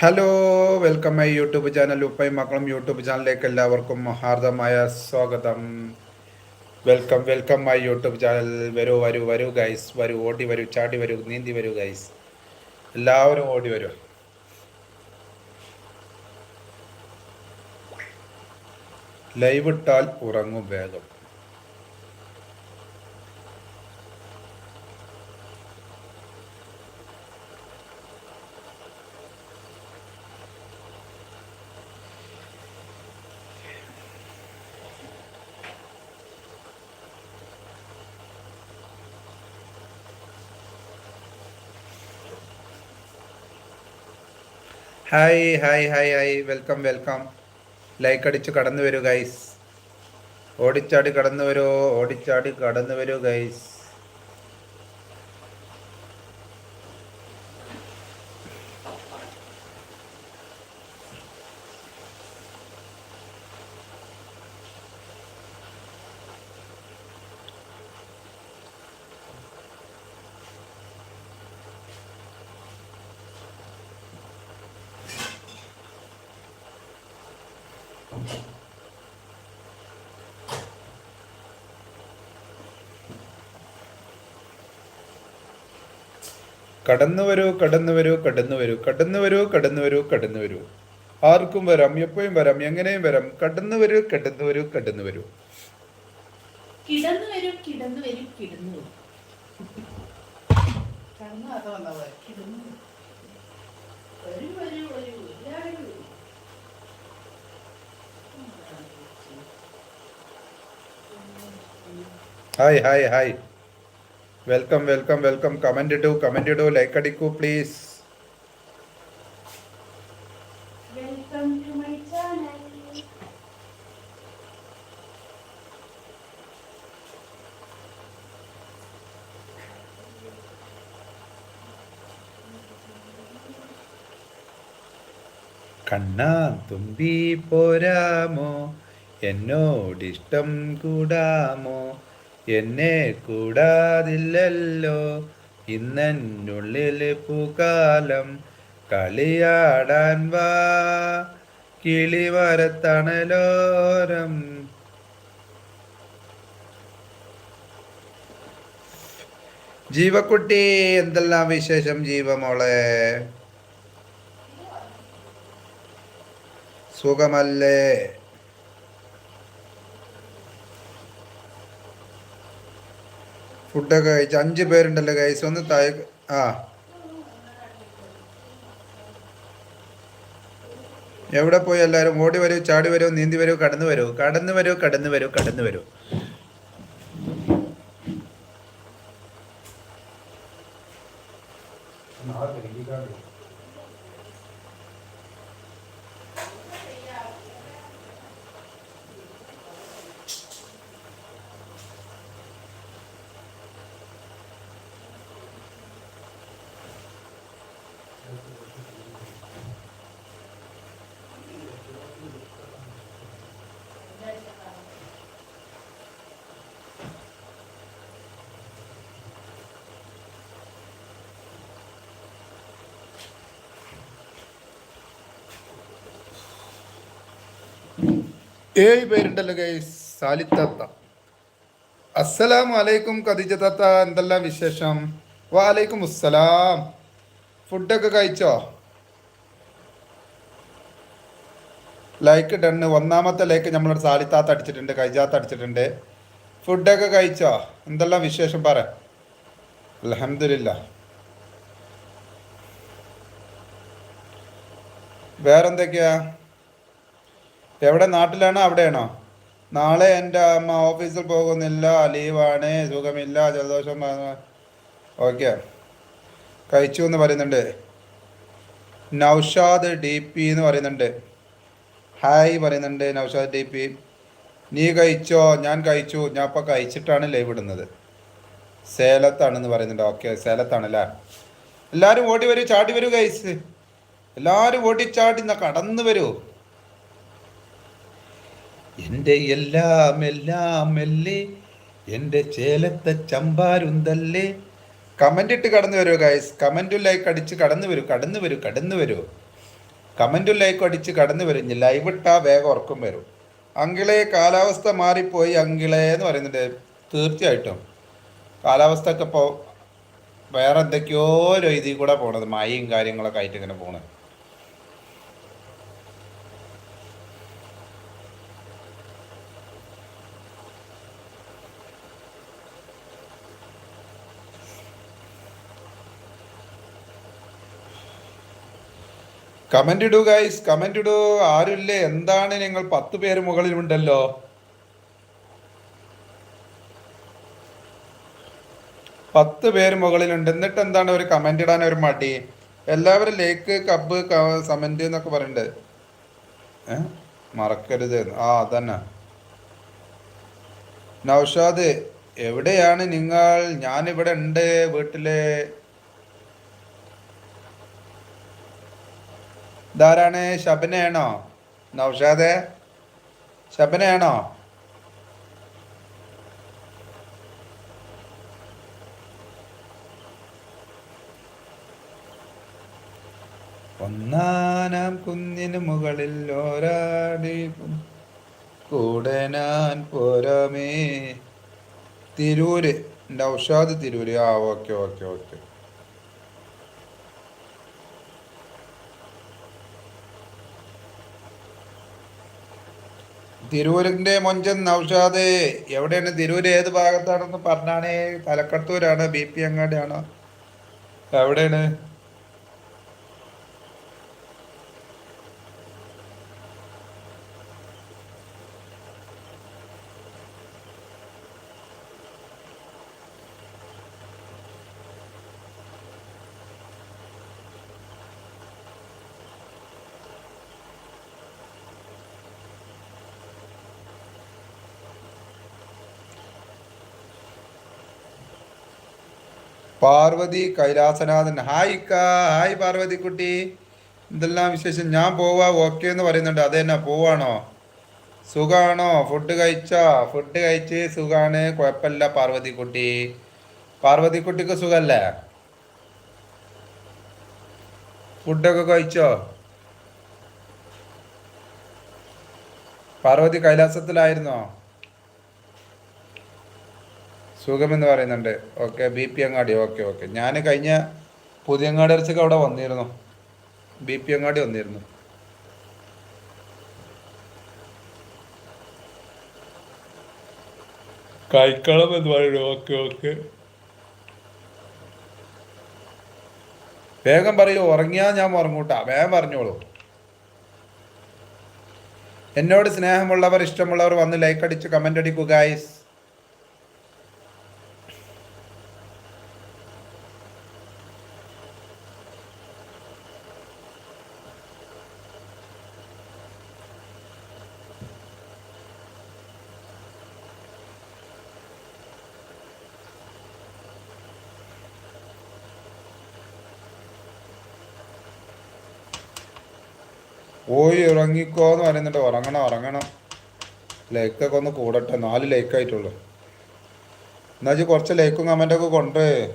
Hello welcome my YouTube channel ഉപ്പയും മക്കളും YouTube ചാനലിലേക്ക് എല്ലാവർക്കും ഹാർദമായ സ്വാഗതം. Welcome welcome my YouTube channel വരൂ വരൂ വരൂ ഗൈസ് വരൂ ഓടി വരൂ ചാടി വരൂ നീന്തി വരൂ ഗൈസ് എല്ലാവരും ഓടി വരൂ. ലൈവ് ഇട്ടാൽ ഉറങ്ങും വേഗം. Hi hi hi hi welcome welcome like അടിച്ച് കടന്നു വരൂ ഗൈസ് ഓടിച്ചാടി കടന്നു വരൂ ഓടിച്ചാടി കടന്നു വരൂ ഗൈസ് കടന്നു വരൂ കടന്നു വരൂ കടന്നു വരൂ കടന്നു വരൂ കടന്നു വരൂ കടന്നു വരൂ. ആർക്കും വരാം എപ്പോഴും വരാം എങ്ങനെയും വരാം. കടന്നു വരൂ കടന്നു വരൂ കടന്നു വരൂ. കിടന്നു കിടന്നു കിടന്നു. Hi hi hi. Welcome welcome welcome comment ഇടൂ കമന്റ് ഇടൂ ലൈക്ക് അടിക്കൂ പ്ലീസ് കണ്ണാ തുമ്പി പോരാമോ? എന്നോടിഷ്ടം കൂടാമോ? എന്നെ കൂടാതില്ലല്ലോ. ഇന്നെന്നുള്ളിൽ പൂക്കാലം കളിയാടാൻ വാ. കിളിവരത്തണലോരം. ജീവക്കുട്ടി എന്തെല്ലാം വിശേഷം ജീവമോളെ? സുഖമല്ലേ? ഫുഡൊക്കെ കഴിച്ച് അഞ്ച് പേരുണ്ടല്ലോ ഗൈസ് ഒന്ന് താഴെ ആ. എവിടെ പോയി എല്ലാവരും ഓടി വരൂ ചാടി വരൂ നീന്തി വരൂ കടന്നു വരൂ. കടന്നു വരൂ കടന്നു വരൂ കടന്നു വരൂ. ഏഴ് പേരുണ്ടല്ലോ ഗൈസ് സാലിത്താത്ത അസ്സലാം വലൈക്കും ഖദീജ തത്ത. എന്തെല്ലാം വിശേഷം? വാലൈക്കും അസ്സലാം. ഫുഡൊക്കെ കഴിച്ചോ? ലൈക്ക് ഡണ്ണ് ഒന്നാമത്തെ ലൈക്ക് നമ്മളൊരു സാലിത്താത്ത അടിച്ചിട്ടുണ്ട് കൈജാത്ത അടിച്ചിട്ടുണ്ട്. ഫുഡൊക്കെ കഴിച്ചോ? എന്തെല്ലാം വിശേഷം പറ. അലഹമില്ല വേറെന്തൊക്കെയാ? എവിടെ നാട്ടിലാണോ അവിടെയാണോ? നാളെ എന്റെ അമ്മ ഓഫീസിൽ പോകുന്നില്ല ലീവാണ് സുഖമില്ല ജലദോഷം ഓക്കെ. കഴിച്ചു എന്ന് പറയുന്നുണ്ട്. നൗഷാദ് ഡി പി എന്ന് പറയുന്നുണ്ട്. ഹായ് പറയുന്നുണ്ട് നൗഷാദ് ഡി പി. നീ കഴിച്ചോ? ഞാൻ കഴിച്ചു. ഞാൻ ഇപ്പോൾ കഴിച്ചിട്ടാണ് ലൈവ് ഇടുന്നത്. സേലത്താണെന്ന് പറയുന്നുണ്ട്. ഓക്കെ സേലത്താണല്ലേ? എല്ലാവരും ഓടി വരൂ ചാടി വരൂ ഗൈസ് എല്ലാവരും ഓടി ചാടി കടന്നു വരൂ. എന്റെ എല്ലാം എല്ലാം എല്ലേ എന്റെ ചേലത്തെ ചമ്പാരുന്തല്ലേ. കമന്റ് ഇട്ട് കടന്നു വരൂ ഗൈസ് കമന്റും ലൈക്ക് അടിച്ച് കടന്നു വരൂ കടന്നു വരൂ കടന്നു വരൂ. കമന്റും ലൈക്ക് അടിച്ച് കടന്നു വരും ലൈവ് ഇട്ടാ വേഗം ഉറക്കം വരും. അങ്കിളെ കാലാവസ്ഥ മാറിപ്പോയി അങ്കിളെ എന്ന് പറയുന്നുണ്ട്. തീർച്ചയായിട്ടും. കാലാവസ്ഥ ഒക്കെ ഇപ്പോൾ വേറെ എന്തൊക്കെയോ രീതിയിൽ കൂടെ പോണത് മഴയും കാര്യങ്ങളൊക്കെ ആയിട്ട് ഇങ്ങനെ പോണത് കമന്റ് ഇടൂ ഗൈസ് കമന്റ് ഇടൂ. ആരുമില്ലേ? എന്താണ് നിങ്ങൾ പത്ത് പേര് മുകളിൽ ഉണ്ടല്ലോ പത്ത് പേര് മുകളിൽ ഉണ്ട് എന്നിട്ട് എന്താണ് ഒരു കമന്റ് ഇടാൻ ഒരു മടി? എല്ലാവരും ലേക്ക് കബ് കമന്റ് എന്നൊക്കെ പറയുന്നുണ്ട് മറക്കരുത്. ആ അതന്നെ. നൗഷാദ് എവിടെയാണ് നിങ്ങൾ? ഞാനിവിടെ ഉണ്ട് വീട്ടിൽ. ഇതാരാണ്? ശബനയാണോ നൗഷാദെ? ശബനയാണോ ഒന്നാനാം കുന്നിന് മുകളിൽ ഓരാടി കൂടെ ഞാൻ പോരാമേ. തിരൂര്. നൗഷാദ് തിരൂര്. ആ ഓക്കെ ഓക്കെ ഓക്കെ. തിരൂരിന്റെ മൊഞ്ചൻ നൗഷാദ് എവിടെയാണ്? തിരൂർ ഏത് ഭാഗത്താണെന്ന് പറഞ്ഞാണേ? തലക്കടത്തൂരാണ് ബി പി അങ്ങാടിയാണോ? എവിടെയാണ്? പാർവതി കൈലാസനാഥൻ. ഹായ് ഇക്ക. ഹായ് പാർവതി കുട്ടി. എന്തെല്ലാം വിശേഷം? ഞാൻ പോവാ ഓക്കെ എന്ന് പറയുന്നുണ്ട്. അത് തന്നെ പോവാണോ? സുഖാണോ? ഫുഡ് കഴിച്ചോ? ഫുഡ് കഴിച്ച് സുഖാണ്. കുഴപ്പമില്ല പാർവതിക്കുട്ടി പാർവതിക്കുട്ടിക്ക് പാർവതി കുട്ടിക്ക് സുഖല്ലേ? ഫുഡൊക്കെ കഴിച്ചോ? പാർവതി കൈലാസത്തിലായിരുന്നോ? സുഖമെന്ന് പറയുന്നുണ്ട്. Okay B P Angadi. Okay okay. ഞാൻ കഴിഞ്ഞ പുതിയങ്ങാടി ഇറച്ചൊക്കെ അവിടെ വന്നിരുന്നു. ബി പി അങ്ങാടി വന്നിരുന്നു. കൈക്കളം എന്ന് പറയുന്നു. Okay okay. വേഗം പറയൂ. ഉറങ്ങിയാ ഞാൻ ഉറങ്ങൂട്ടാ. വേഗം പറഞ്ഞോളൂ. എന്നോട് സ്നേഹമുള്ളവർ ഇഷ്ടമുള്ളവർ വന്ന് ലൈക്ക് അടിച്ച് കമന്റ് അടിക്കുക ഗായ്സ് പോയി ഉറങ്ങിക്കോ എന്ന് പറയുന്നുണ്ട്. ഉറങ്ങണം ഉറങ്ങണം. ലൈക്കൊക്കെ ഒന്ന് കൂടട്ടെ. നാല് ലൈക്ക് ആയിട്ടുള്ളൂ. എന്നാ വെച്ചാൽ കുറച്ച് ലൈക്കും കമന്റൊക്കെ കൊണ്ട്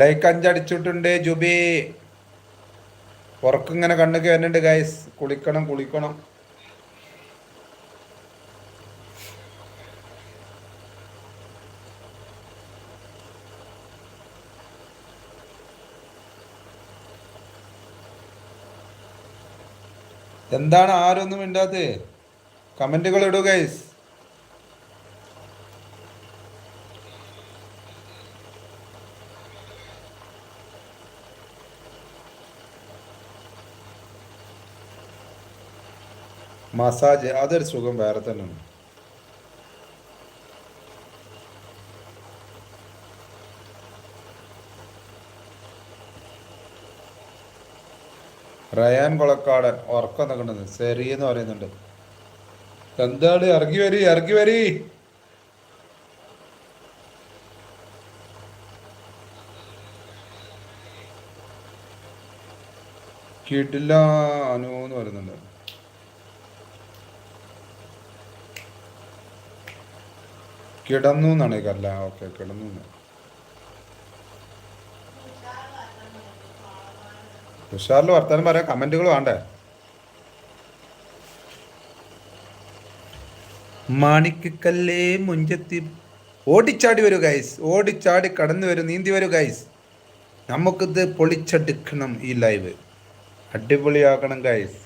ലൈക്ക് അഞ്ചടിച്ചിട്ടുണ്ട് ജുബി. ഉറക്കിങ്ങനെ കണ്ണു കയറുന്നുണ്ട് ഗൈസ് കുളിക്കണം കുളിക്കണം. എന്താണ് ആരൊന്നും മിണ്ടാത്തത് കമന്റുകൾ ഇടൂ ഗൈസ് മസാജ് അതൊരു സുഖം വേറെ തന്നെ റയാൻ കൊളക്കാടൻ ഉറക്കം നിൽക്കുന്നത് ശരി എന്ന് പറയുന്നുണ്ട്. എന്താണ് ഇറങ്ങി വരി ഇറങ്ങി വരി. കിടില്ല അനു എന്ന് പറയുന്നുണ്ട്. കിടന്നു എന്നാണ് കല്ല ഓക്കെ കിടന്നു തുഷാറിൽ വർത്താനം പറയാൻ കമന്റുകൾ വേണ്ടേ? മാണിക്കല്ലേ മുഞ്ചത്തി ഓടിച്ചാടി വരൂ ഗൈസ് ഓടിച്ചാടി കടന്നു വരും നീന്തി വരൂ ഗൈസ് നമുക്കിത് പൊളിച്ചെടുക്കണം ഈ ലൈവ് അടിപൊളിയാക്കണം ഗൈസ്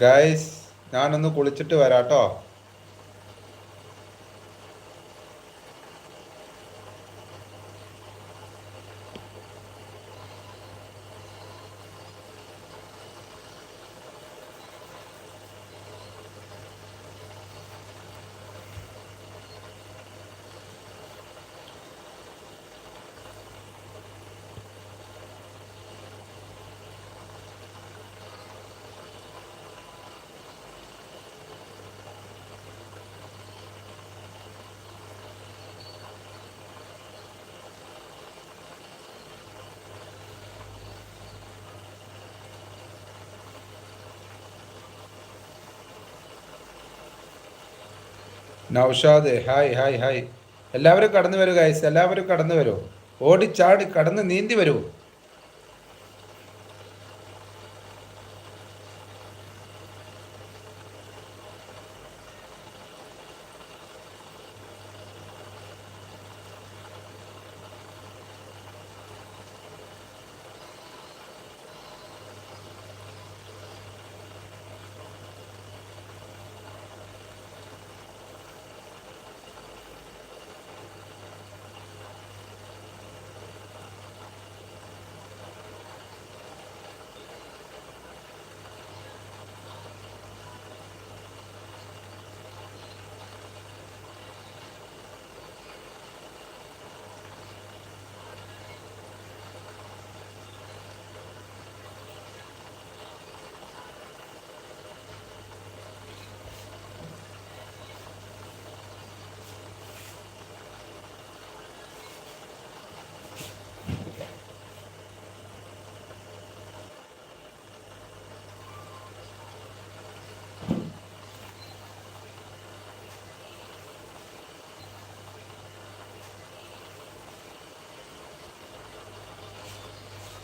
ഗൈസ് ഞാനൊന്ന് കുളിച്ചിട്ട് വരാട്ടോ. Noushad hi hi hi. എല്ലാവരും കടന്നു വരൂ ഗൈസ് എല്ലാവരും കടന്നു വരൂ. ഓടിച്ചാടി കടന്ന് നീന്തി വരൂ.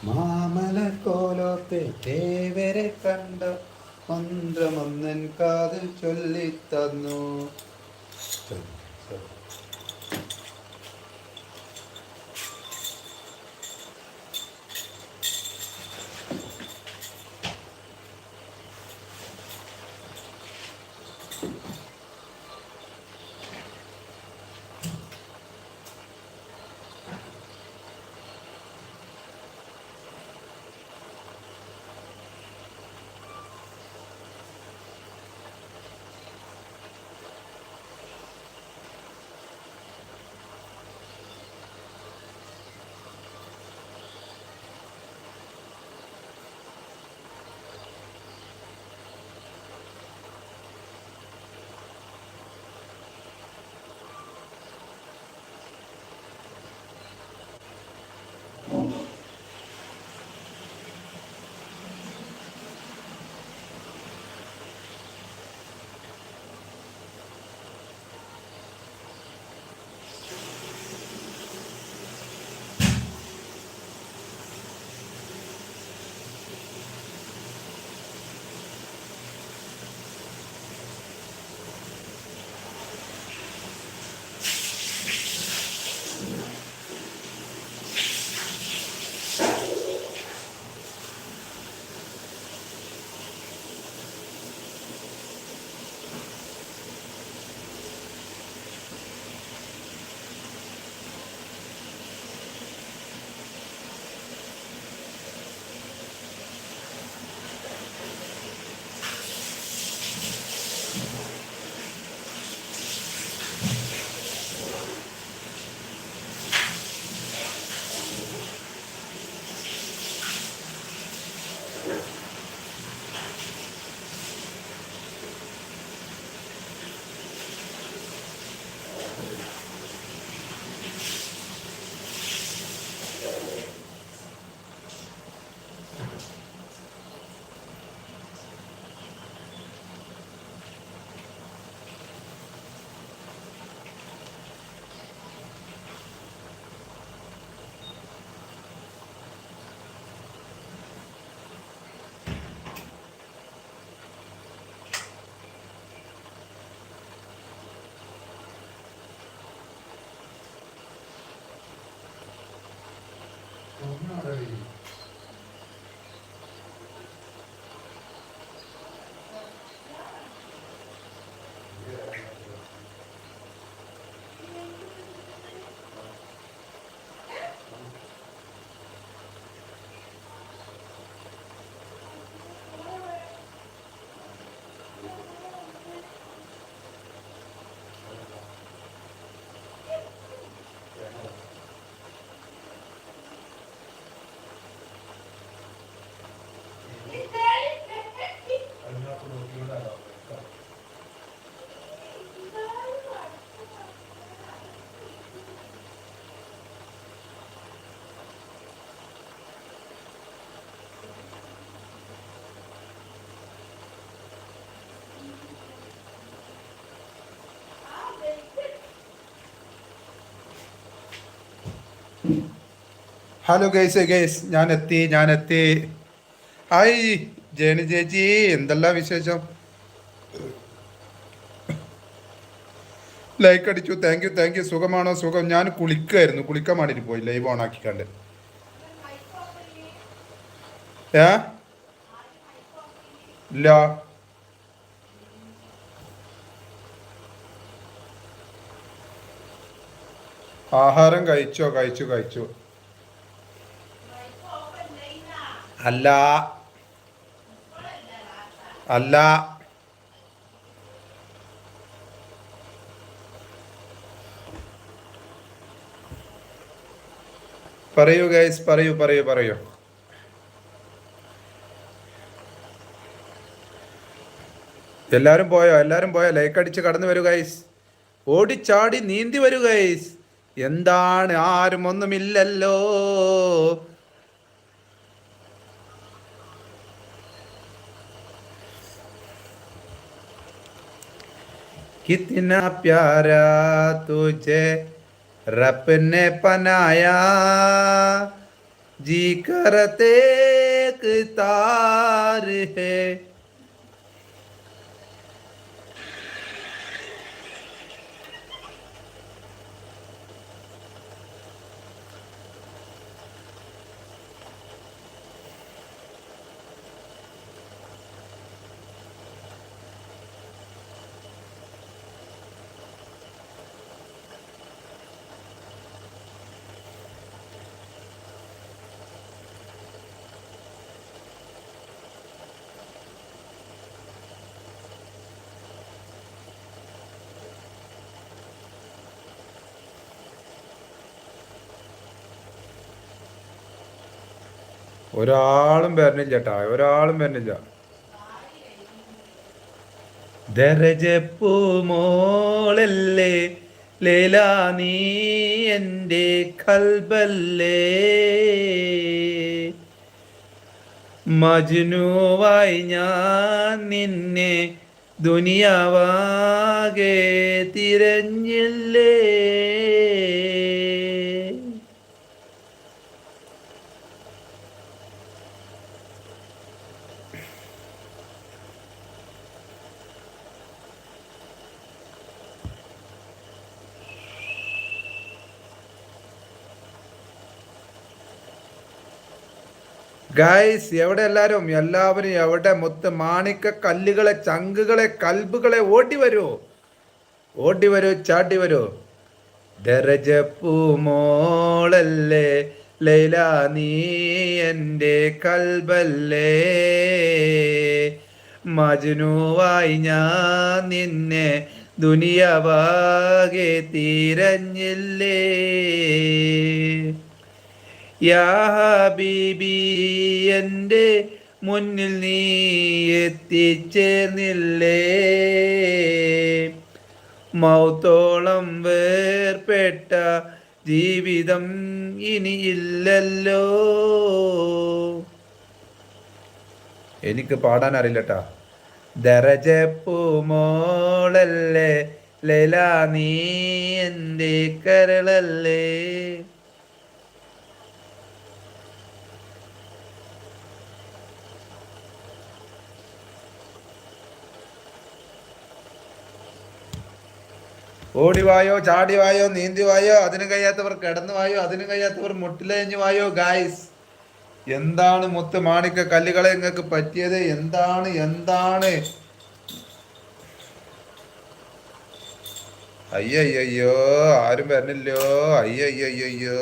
മാമലക്കോലത്തെ ദേവരെ കണ്ട മന്ത്രമൊന്നൻ കാതിൽ ചൊല്ലിത്തന്നു. ഹലോ ഗൈസ് ഗൈസ് ഞാൻ എത്തി ഞാൻ എത്തി ഹായ് ജേണി ചേച്ചി എന്തെല്ലാം വിശേഷം? ലൈക്ക് അടിച്ചു താങ്ക് യു താങ്ക് യു സുഖമാണോ? സുഖം. ഞാൻ കുളിക്കായിരുന്നു. കുളിക്കാൻ വേണ്ടിയിട്ട് പോയി ലൈവ് ഓൺ ആക്കിക്കണ്ട്. ഏ? ഇല്ല. ആഹാരം കഴിച്ചോ? കഴിച്ചു കഴിച്ചു. അല്ല. അല്ല. പറയൂ ഗൈസ് പറയൂ പറയൂ പറയൂ. എല്ലാരും പോയോ? എല്ലാരും പോയോ? ലൈക്ക് അടിച്ച് കടന്നു വരൂ ഗൈസ് ഓടിച്ചാടി നീന്തി വരൂ ഗൈസ് എന്താണ്? ആരും ഒന്നുമില്ലല്ലോ. कितना प्यारा तुझे रब ने पनाया। जी करते तार है। ഒരാളും വരണില്ല കേട്ടാ ഒരാളും വരണില്ല. ദരജപ്പൂ മോളല്ലേ? ലേല നീ എന്റെ കൽബല്ലേ? മജ്നുവായി ഞാൻ നിന്നെ ദുനിയാവാകെ തിരഞ്ഞില്ലേ? ഗൈസ് എവിടെ എല്ലാവരും എല്ലാവരും എവിടെ? മൊത്ത മാണിക്ക കല്ലുകളെ ചങ്കുകളെ കൽബുകളെ ഓടി വരൂ. ഓടി വരൂ ചാടി വരൂ. ദരജപ്പൂമോളല്ലേ ലൈല നീ എന്റെ കൽബല്ലേ. മജുനുവായി ഞാൻ നിന്നെ ദുനിയവാകെ തിരഞ്ഞില്ലേ. യാ ഹബീബി എന്റെ മുന്നിൽ നീ എത്തിച്ചേർന്നില്ലേ? മൗത്തോളം വേർപ്പെട്ട ജീവിതം ഇനിയില്ലല്ലോ. എനിക്ക് പാടാൻ അറിയില്ലട്ടാ. ദരജപ്പുമോളല്ലേ ലലാ ലൈല നീ എന്റെ കരളല്ലേ? ഓടിവായോ ചാടിവായോ നീന്തിവായോ അതിന് കഴിയാത്തവർ കിടന്നു വായോ അതിന് കഴിയാത്തവർ മുട്ടിലഞ്ഞു വായോ ഗായ്സ് എന്താണ് മുത്ത് മാണിക്ക കല്ലുകളെ നിങ്ങൾക്ക് പറ്റിയത്? എന്താണ് എന്താണ്? അയ്യയ്യോ ആരും വരണില്ലോ അയ്യയ്യോ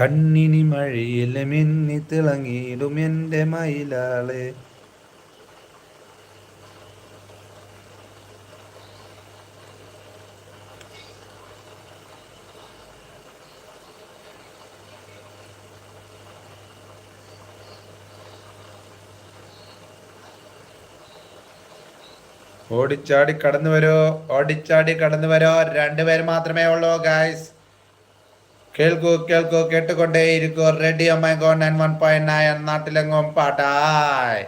കണ്ണിനി മഴയിൽ മിന്നി തിളങ്ങിയിടും എന്റെ മയിലാളെ. ഓടിച്ചാടി കടന്നു വരോ ഓടിച്ചാടി കടന്നു വരോ രണ്ടുപേര് മാത്രമേ ഉള്ളൂ ഗായ്സ് കേൾക്കൂ കേൾക്കൂ കേട്ടുകൊണ്ടേയിരിക്കൂ. Radio Mango nine one point nine. നാട്ടിലെങ്ങും പാട്ടായി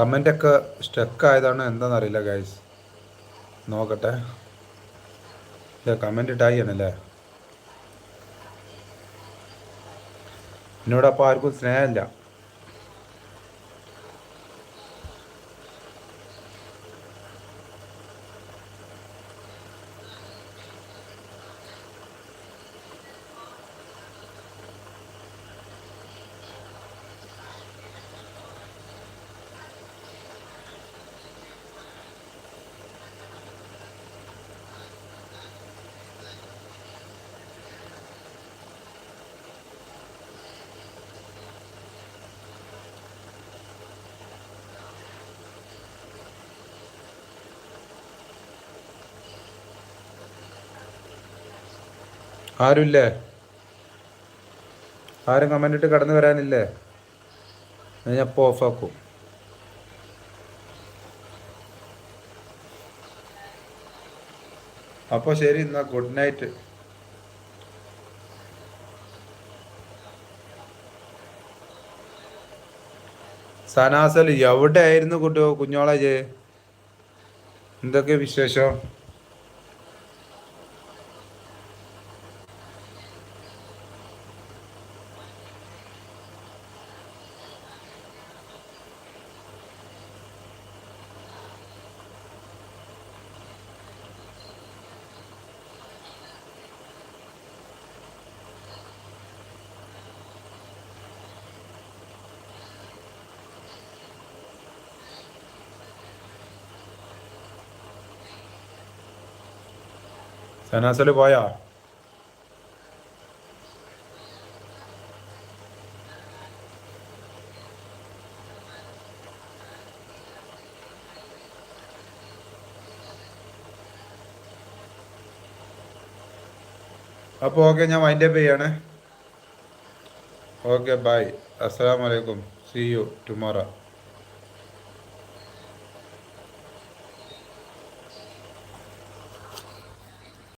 കമന്റ് ഒക്കെ സ്റ്റക്ക് ആയതാണ് എന്താണെന്നറിയില്ല ഗൈസ് നോക്കട്ടെ. ഇല്ല ഇട്ടായി ആണല്ലേ എന്നോടപ്പോൾ ആർക്കും സ്നേഹമില്ല. ആരുമില്ലേ? ആരും കമന്റ് ഇട്ട് കടന്നു വരാനില്ലേ. ഞാൻ ഇപ്പോൾ ഓഫാക്കും അപ്പോൾ ശരി എന്നാൽ ഗുഡ് നൈറ്റ് സനാസൽ എവിടെ ആയിരുന്നു കുട്ടോ കുഞ്ഞോളെ എന്തൊക്കെ വിശേഷം? സനാസൽ പോയാ? അപ്പോൾ ഓക്കെ ഞാൻ വൈൻഡ് അപ്പ് ചെയ്യാണ്. ഓക്കെ ബൈ അസ്സാം വലൈക്കും സി യു ടുമോറോ